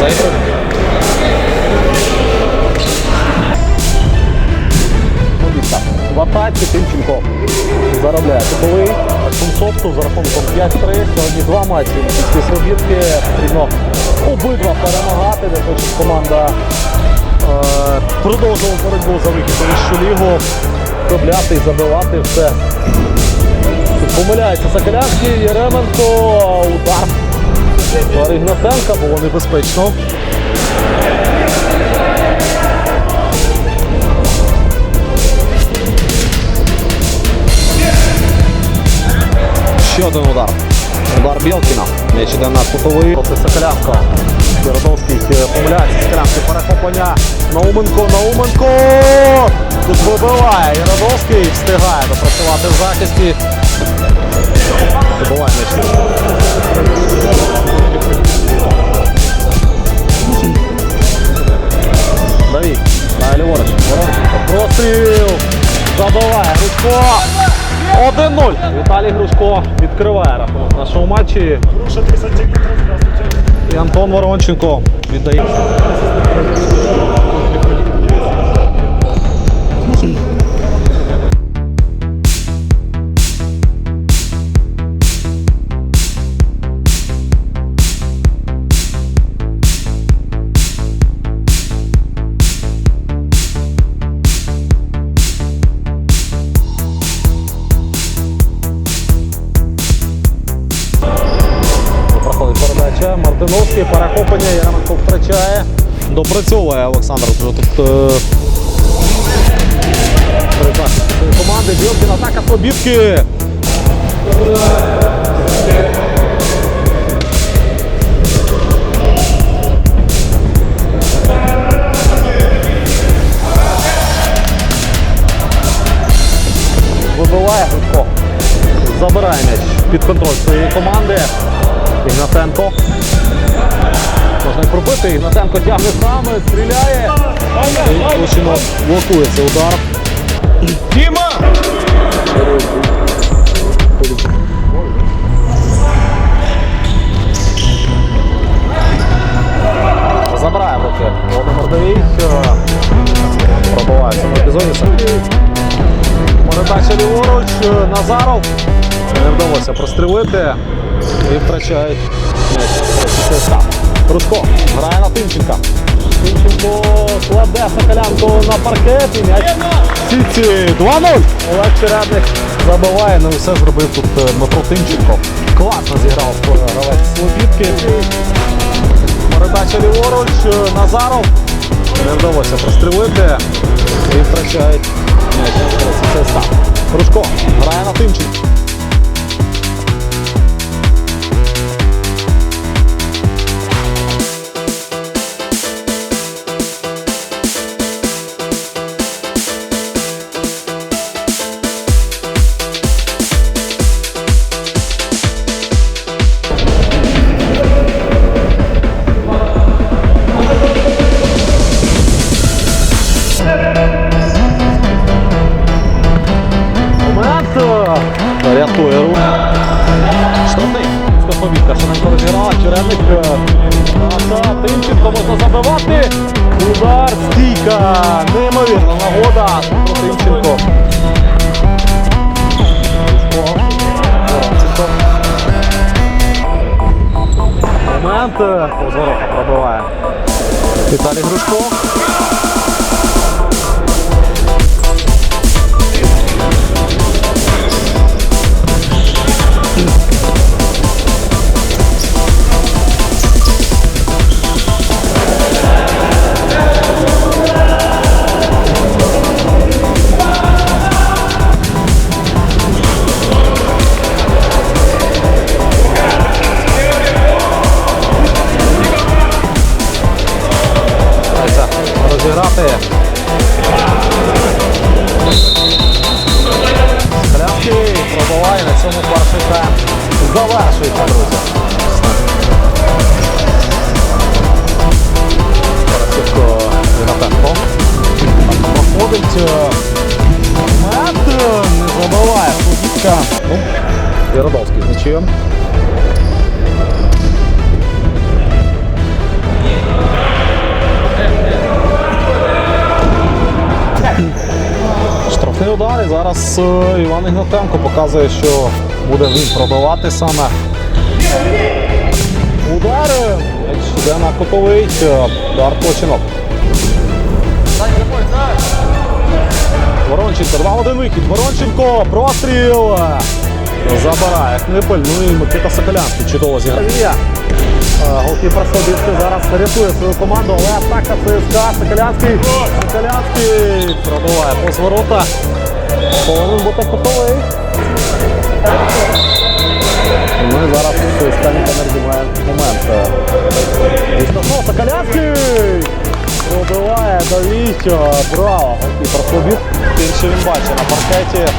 Зайшов. В атаці Тимченко заробляє типовий. Сумцовцу за рахунком 5-3. Сьогодні два матчі. Після Слобідки потрібно обидва перемагати, для того, щоб команда е, продовжувала боротьбу за вихід у вищу лігу, робляти і забивати все. Помиляється Сакалянський, Єременко, удар. Удар Ігнатенка, було небезпечно. Ще один удар. Удар Білкіна. М'яч іде на кутовий. Проти Соколянко. Яродовський е, помиляється. Соколянський перехоплення. Науменко, Науменко! Тут вибиває. Яродовський встигає допрацювати в захисті. Вибиває м'яч. Грушко. 1-0. Віталій Грушко відкриває рахунок в нашому матчі. Груша 3 сантиметра. І Антон Воронченко віддає. Мартиновський, перехоплення, Яременко втрачає. Допрацьовує Олександр тут. Е... команди. Білкін, атака Слобідки. Вибиває Гудко. Забирає м'яч під контроль своєї команди. Ігнатенко. Можна й пробити. Ігнатенко тягне сам, стріляє. І Лучинов блокує удар. Дима! Забирає в руки Володимир в цьому епізоді. Передача ліворуч. Назаров. Не вдалося прострілити. І втрачають. Рудко грає на Тимченка. Тимченко кладе Соколянко на паркет і м'яч. в Сіті 2-0. Олег Чередник забиває. Ну і все зробив тут е, Дмитро Тимченко. Класно зіграв е, гравець Слобідки. Передача ліворуч, е, Назаров. Не вдалося прострілити. І втрачають м'яч. Це стійка. Неймовірна нагода. проти Тимченко. Момент. е, Позворота пробиває. Віталій Грушко. Судітка. Яродовський з м'ячем. Штрафний удар. І зараз е, Іван Ігнатенко показує, що буде він пробивати саме. Удар. Йде на кутовий. е, Удар починок. Воронченко, 2-1 вихід. Воронченко, простріл. Забирає Книпель. Ну і Микита Соколянський чудово зіграє. Голкіпер Слобідський зараз рятує свою команду, але атака ЦСКА. Соколянський. Соколянський пробиває повз ворота. Повинен бути кутовий. Ну і зараз ЦСКА Ніконерді має момент. Віслово Соколянський! Пробиває до Давіч. Браво! Голкіпер Слобід. Тим, що він бачить на паркеті.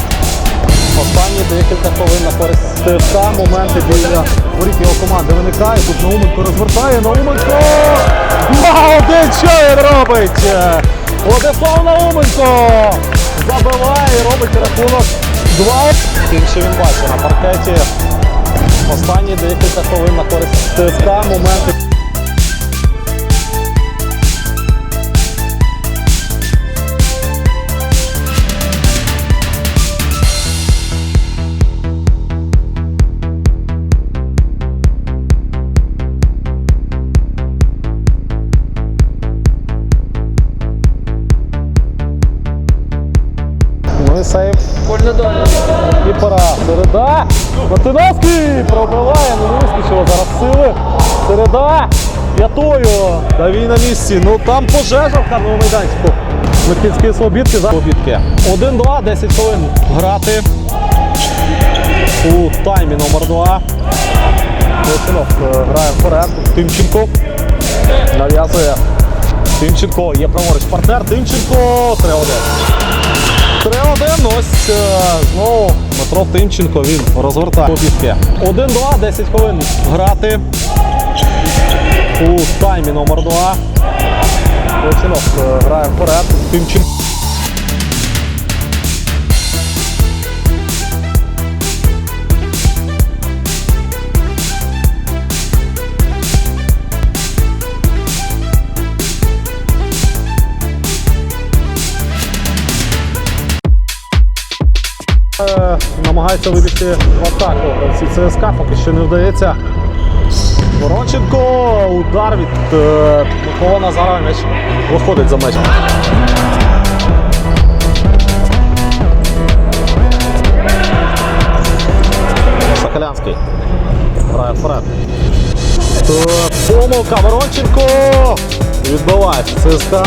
Останні декілька хвилин на користь ТСК. Моменти біля воріт його команди виникає. Тут Науменко розвертає. Науменко! Молодець, що він робить? Владислав Науменко! Забиває і робить рахунок 2. Тим, що він бачить на паркеті. Останні декілька хвилин на користь ТСК. Моменти. Ну і Кіпера середа. Мартиновський пробиває, ну, не вистачило зараз сили. Середа п'ятою. Та він на місці. Ну там пожежа в карному майданчику. Микільські слобідки за слобідки. 1-2, 10 хвилин грати. У таймі номер 2. Лосинов е, грає вперед. Тимченко нав'язує. Тимченко є праворуч партнер. Тимченко 3-1. 3-1, ось е, знову Дмитро Тимченко, він розгортає побігки. 1-2, 10 хвилин грати у таймі номер 2. Починок е, грає вперед. Тимченко. Намагається вибігти в атаку. Гравці ЦСКА поки що не вдається. Воронченко, удар від е, Микола Назарова м'яч виходить за м'яч. Соколянський. Грає вперед. Так, Помилка Воронченко. Відбивається ЦСКА.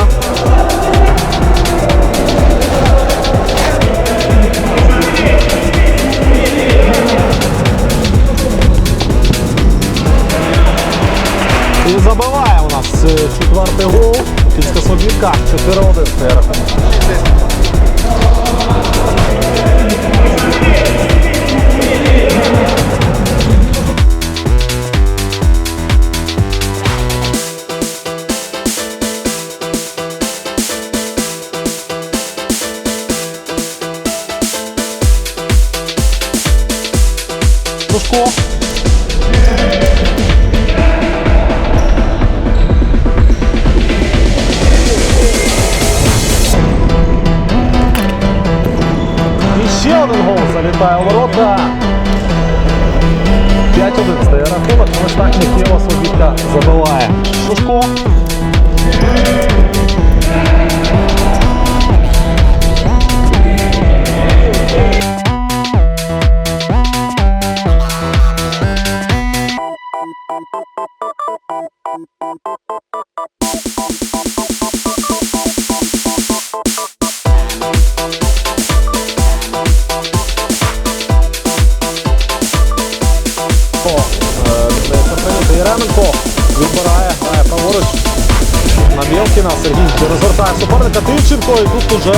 І забиває у нас четвертий гол. Кільська Слобідка 4-1 стає рахунок. На Сергій розвертає суперника Тимченко. І тут уже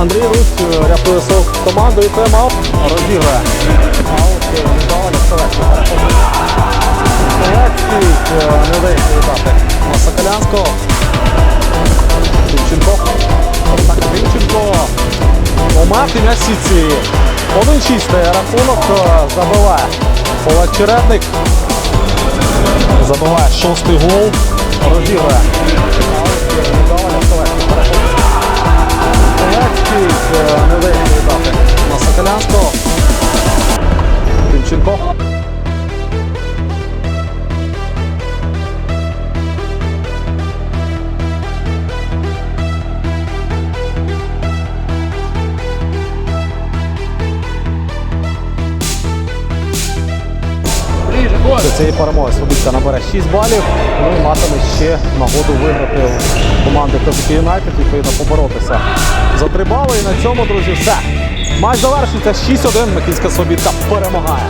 Андрій Русь е, рятує свою команду і тайм-аут розіграє. Е, не вдається віддати на Соколянського. Тимченко. Так, Тимченко. Момент і м'яч сітці. 1-6 рахунок, е, забиває. Олег. Забиває шостий гол. Розіграє. Цієї перемоги Слобідка набере 6 балів. Ну і матиме ще нагоду виграти у команди Козаки Юнайтед, відповідно поборотися за 3 бали. І на цьому, друзі, все. Матч завершується 6-1. Микільська Слобідка перемагає.